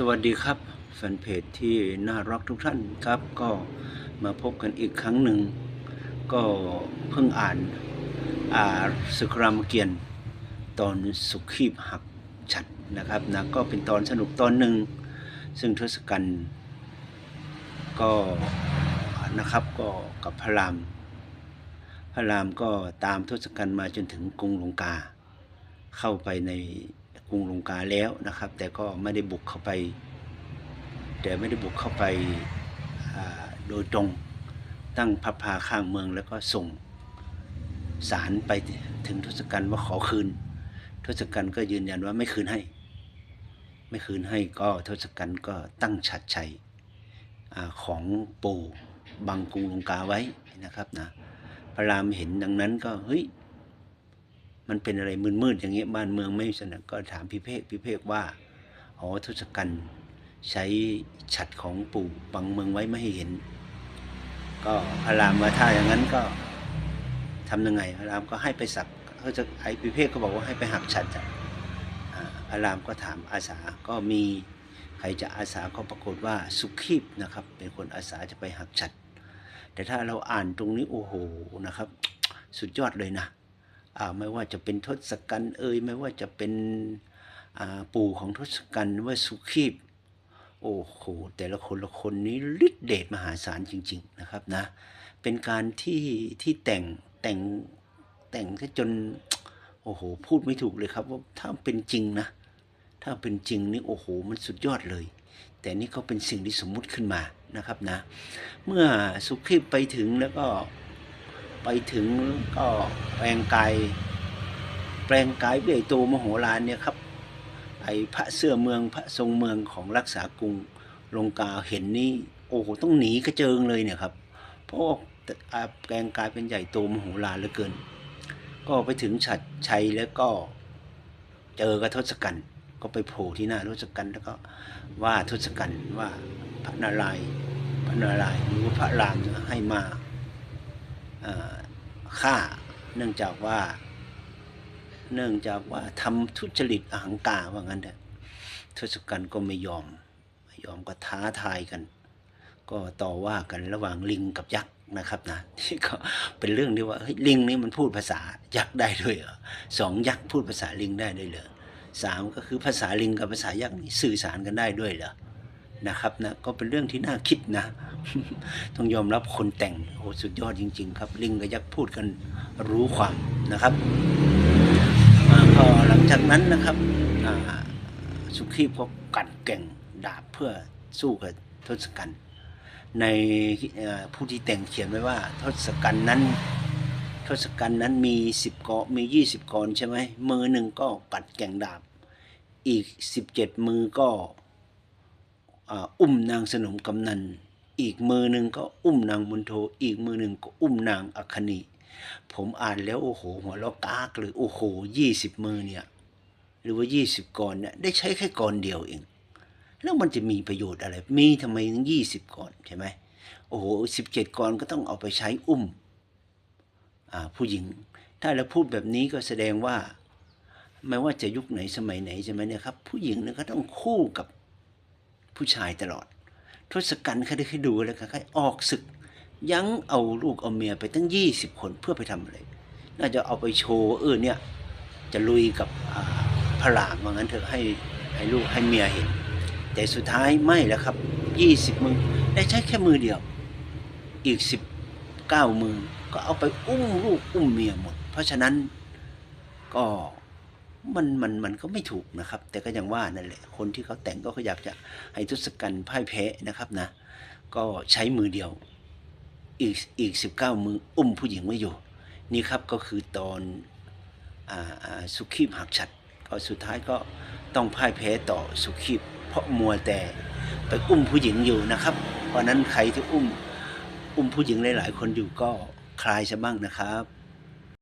สวัสดีครับแฟนเพจที่น่ารักทุกท่านครับ ก็มาพบกันอีกครั้งหนึ่ง ก็เพิ่งอ่านอ่าสึกรามเกียรติตอนสุขีบหักฉัดนะครับนะก็เป็นตอนสนุกตอนหนึ่ง ซึ่งทศกัณฐ์ก็นะครับก็กับพระราม พระรามก็ตามทศกัณฐ์มาจนถึงกรุงลงกา เข้าไปใน กรุงลงกาแล้วนะครับ แต่ก็ไม่ได้บุกเข้าไป แต่ไม่ได้บุกเข้าไปโดยตรงตั้งพับพาข้างเมืองแล้วก็ส่งสารไปถึงทศกัณฐ์ว่าขอคืน ทศกัณฐ์ก็ยืนยันว่าไม่คืนให้ ไม่คืนให้ก็ทศกัณฐ์ก็ตั้งฉัดชัยอของปู่บังกรุงลงกาไว้นะครับนะพระรามเห็นดังนั้นก็เฮ้ย มันเป็นอะไรมืดๆอย่างเงี้ยบ้านเมืองไม่สนับก็ถามพิเภกพิเภกว่าอ๋อทศกัณฐ์ใช้ฉัดของปู่บังเมืองไว้ไม่ให้เห็น ก็พระรามว่าถ้าอย่างนั้นก็ทำยังไงพระรามก็ให้ไปสักเขาจะไอพิเภกก็บอกว่าให้ไปหักฉัดอะอ่าพระรามก็ถามอาสาก็มีใครจะอาสาก็ปรากฏว่าสุขีบนะครับ เป็นคนอาสาจะไปหักฉัดแต่ถ้าเราอ่านตรงนี้โอ้โหนะครับ สุดยอดเลยนะ ไม่ว่าจะเป็นทศกัณฐ์เอ่ยไม่ว่าจะเป็นอ่าปู่ของทศกัณฐ์ว่าสุขีบโอ้โหแต่ละคนละคนนี้ฤทธิเดชมหาศาลจริง ๆนะครับนะเป็นการที่ที่แต่งแต่งแต่งซะจนโอ้โหพูดไม่ถูกเลยครับว่าถ้าเป็นจริงนะถ้าเป็นจริงนี่โอ้โหมันสุดยอดเลย แต่นี่ก็เป็นสิ่งที่สมมุติขึ้นมานะครับนะ เมื่อสุขีบไปถึงแล้วก็ ไปถึงก็แปลงกายแปลงกายใหญ่โตมโหฬารเนี่ยครับไอพระเสื้อเมืองพระทรงเมืองของรักษากรุงลงกาเห็นนี่โอ้โหต้องหนีกระเจิงเลยเนี่ยครับ เพราะาแปลงกายเป็นใหญ่โตมโหฬารเหลือเกิน ก็ไปถึงฉัดชัยแล้วก็เจอกับทศกัณฐ์ก็ไปโผล่ที่หน้าทศกัณฐ์แล้วก็ว่าทศกัณฐ์ว่าพระนารายณ์พระนารายณ์หรือพระรามเนี่ยให้มา ฆ่า เนื่องจากว่า เนื่องจากว่าทำทุจริตอหังการว่างั้นเถอะทศกัณฐ์ก็ไม่ยอมไม่ยอมก็ท้าทายกัน ก็ต่อว่ากันระหว่างลิงกับยักษ์นะครับนะที่ก็เป็นเรื่องที่ว่าลิงนี่มันพูดภาษายักษ์ได้ด้วยเหรอสองยักษ์พูดภาษาลิงได้ด้วยเหรอสามก็คือภาษาลิงกับภาษายักษ์นี่สื่อสารกันได้ด้วยเหรอนะครับนะก็เป็นเรื่องที่น่าคิดนะ ต้องยอมรับคนแต่งโอ้สุดยอดจริง ๆ ครับ ลิงกับยักษ์พูดกันรู้ความนะครับพอหลังจากนั้นนะครับสุขีพก็กัดแก่งดาบเพื่อสู้กับทศกัณฐ์ในผู้ที่แต่งเขียนไว้ว่า ทศกัณฐ์นั้นทศกัณฐ์นั้นมีสิบกอมียี่สิบกรใช่ไหมมือหนึ่งก็กัดแก่งดาบ อีกสิบเจ็ดมือก็อุ้มนางสนมกำนัน อีกมือหนึ่งก็อุ้มนางมุนโท อีกมือหนึ่งก็อุ้มนางอัคคณีผมอ่านแล้วโอ้โห หัวเราะกากเลยโอ้โหยี่สิบมือเนี่ย หรือว่ายี่สิบกรเนี่ยได้ใช้แค่กรเดียวเอง แล้วมันจะมีประโยชน์อะไร มีทำไมถึงยี่สิบกรใช่ไหมโอ้โหสิบเจ็ดกรก็ต้องเอาไปใช้อุ้มผู้หญิง ถ้าเราพูดแบบนี้ก็แสดงว่าไม่ว่าจะยุคไหนสมัยไหนใช่ไหมเนี่ยครับ ผู้หญิงเนี่ยก็ต้องคู่กับผู้ชายตลอด ทศกัณฐ์เขาได้ให้ดูแล้วก็ออกศึก ยั้งเอาลูกเอาเมียไปตั้งยี่สิบคนเพื่อไปทำอะไร น่าจะเอาไปโชว์เออเนี่ยจะลุยกับพระรามว่างั้นเถอะให้ให้ลูกให้เมียเห็น แต่สุดท้ายไม่แล้วครับยี่สิบมือได้ใช้แค่มือเดียว อีกสิบเก้ามือก็เอาไปอุ้มลูกอุ้มเมียหมด เพราะฉะนั้นก็ มันมันมันก็ไม่ถูกนะครับ แต่ก็ยังว่านั่นแหละคนที่เขาแต่งก็เขาอยากจะให้ทศกัณฐ์พ่ายแพ้นะครับนะ ก็ใช้มือเดียว อีกอีกสิบเก้ามืออุ้มผู้หญิงไว้อยู่ นี่ครับก็คือตอนอสุขีบหักฉัดก็สุดท้ายก็ต้องพ่ายแพ้ต่อสุขีบเพราะมัวแต่ไปอุ้มผู้หญิงอยู่นะครับ เพราะฉะนั้นใครที่อุ้มอุ้มผู้หญิงหลาย ๆ คนอยู่ก็คลายซะบ้างนะครับ